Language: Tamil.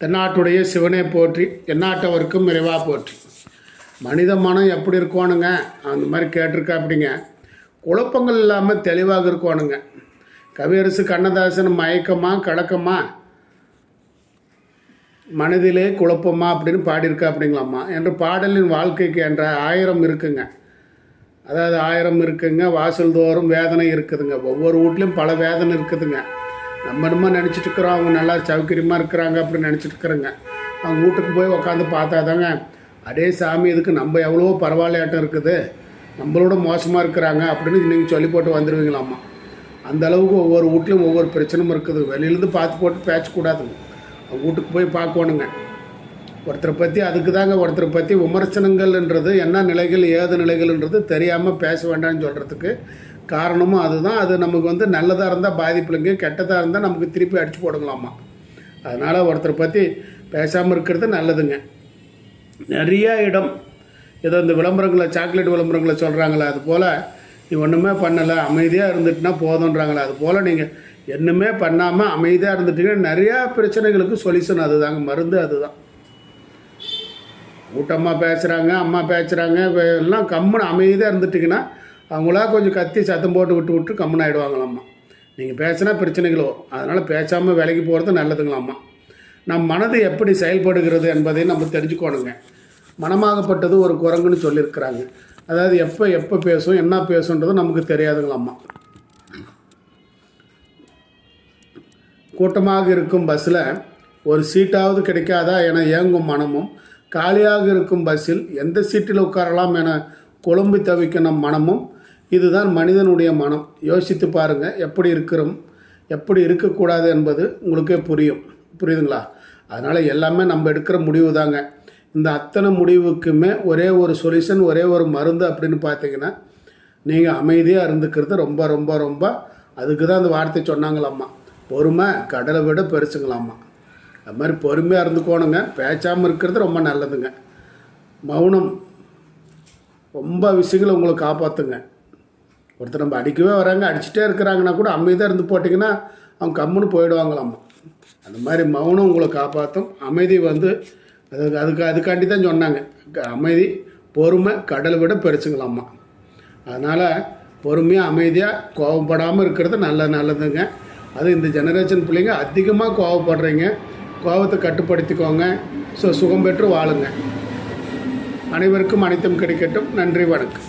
தென்னாட்டுடைய சிவனே போற்றி எந்நாட்டவருக்கும் இறைவா போற்றி. மனித மனம் எப்படி இருக்கணுங்க அந்த மாதிரி கேட்டிருக்கா அப்படிங்க குழப்பங்கள் இல்லாமல் தெளிவாக இருக்கணுங்க கவியரசு கண்ணதாசன் மயக்கமா கலக்கமா? மனதிலே குழப்பமா அப்படின்னு பாடியிருக்கா அப்படிங்களாம்மா என்ற பாடலின் வாழ்க்கைக்கு என்ற ஆயிரம் இருக்குங்க. அதாவது ஆயிரம் இருக்குங்க. வாசல் தோறும் வேதனை இருக்குதுங்க. ஒவ்வொரு வீட்லேயும் பல வேதனை இருக்குதுங்க. நம்ம என்னமோ நினச்சிட்டு இருக்கிறோம் அவங்க நல்லா சௌகரியமாக இருக்கிறாங்க அப்படின்னு நினச்சிட்டு இருக்கிறோங்க அவங்க வீட்டுக்கு போய் உக்காந்து பார்த்தா தாங்க அடே சாமி இதுக்கு நம்ம எவ்வளோ பரவாயில்லையாட்டம் இருக்குது. நம்மளோட மோசமாக இருக்கிறாங்க அப்படின்னு நீங்கள் சொல்லி போட்டு வந்துடுவீங்களாம்மா அந்த அளவுக்கு ஒவ்வொரு வீட்லையும் ஒவ்வொரு பிரச்சனையும் இருக்குது. வெளியிலேருந்து பார்த்து போட்டு பேசக்கூடாதுங்க. அவங்க வீட்டுக்கு போய் பார்க்கணுங்க. ஒருத்தரை பற்றி அதுக்கு தாங்க ஒருத்தரை பற்றி விமர்சனங்கள்ன்றது என்ன நிலைகள் ஏது நிலைகள்ன்றது தெரியாமல் பேச வேண்டாம்னு சொல்கிறதுக்கு காரணமும் அதுதான். அது நமக்கு வந்து நல்லதாக இருந்தால் பாதிப்புலைங்க கெட்டதாக இருந்தால் நமக்கு திருப்பி அடித்து போடுங்களாமா அதனால் ஒருத்தரை பற்றி பேசாமல் இருக்கிறது நல்லதுங்க. நிறைய இடம் ஏதோ இந்த விளம்பரங்களை சாக்லேட் விளம்பரங்களை சொல்கிறாங்களே அது போல் நீ ஒன்றுமே பண்ணலை அமைதியாக இருந்துட்டுனா போதுன்றாங்களே அது போல் நீங்கள் என்னமே பண்ணாமல் அமைதியாக இருந்துட்டீங்கன்னா நிறையா பிரச்சனைகளுக்கு சொல்யூஷன் அதுதாங்க மருந்து அதுதான். கூட்டம்மா பேசுகிறாங்க அம்மா பேசுகிறாங்க எல்லாம் கம்முன்னு அமைதியாக இருந்துட்டிங்கன்னா அவங்களா கொஞ்சம் கத்தி சத்தம் போட்டு விட்டு விட்டு கம்முன்னு ஆகிடுவாங்களாம்மா நீங்கள் பேசினா பிரச்சனைகள் வரும் அதனால் பேசாமல் விலைக்கு போகிறது நல்லதுங்களாம்மா. நம் மனது எப்படி செயல்படுகிறது என்பதை நம்ம தெரிஞ்சுக்கணுங்க. மனமாகப்பட்டது ஒரு குரங்குன்னு சொல்லியிருக்கிறாங்க. அதாவது எப்போ எப்போ பேசும் என்ன பேசுன்றது நமக்கு தெரியாதுங்களாம்மா. கூட்டமாக இருக்கும் பஸ்ஸில் ஒரு சீட்டாவது கிடைக்காதா என ஏங்கும் மனமும் காலியாக இருக்கும் பஸ்ஸில் எந்த சீட்டில் உட்காரலாம் என குழம்பி தவிக்கணும் மனமும் இதுதான் மனிதனுடைய மனம். யோசித்து பாருங்கள் எப்படி இருக்கிறோம் எப்படி இருக்கக்கூடாது என்பது உங்களுக்கே புரியும். புரியுதுங்களா? அதனால் எல்லாமே நம்ம எடுக்கிற முடிவு தாங்க. இந்த அத்தனை முடிவுக்குமே ஒரே ஒரு சொல்யூஷன் ஒரே ஒரு மருந்து அப்படின்னு பார்த்தீங்கன்னா நீங்கள் அமைதியாக இருந்துக்கிறது ரொம்ப ரொம்ப ரொம்ப அதுக்கு தான் அந்த வார்த்தை சொன்னாங்களாம்மா. பொறுமை கடலை விட பெருசுங்களாம்மா. அது மாதிரி பொறுமையாக இருந்துக்கோணுங்க பேச்சாமல் இருக்கிறது ரொம்ப நல்லதுங்க. மௌனம். ரொம்ப விஷயங்களை உங்களை காப்பாற்றுங்க ஒருத்தர் நம்ம அடிக்கவே வராங்க அடிச்சுட்டே இருக்கிறாங்கன்னா கூட அமைதியாக இருந்து போட்டிங்கன்னா அவங்க கம்முன்னு போயிடுவாங்களாம். அந்த மாதிரி மௌனம் உங்களை காப்பாற்றும் அமைதி வந்து அதுக்கு அதுக்கு அதுக்காண்டி தான் சொன்னாங்க. அமைதி பொறுமை கடலை விட பெருசுங்களாம்மா. அதனால் பொறுமையாக அமைதியாக கோவப்படாமல் இருக்கிறது நல்ல நல்லதுங்க. அது இந்த ஜெனரேஷன் பிள்ளைங்க அதிகமாக கோவப்படுறீங்க. கோபத்தை கட்டுப்படுத்திக்கோங்க. ஸோ சுகம் பெற்று வாழுங்க. அனைவருக்கும் அனைத்தும் கிடைக்கட்டும். நன்றி வணக்கம்.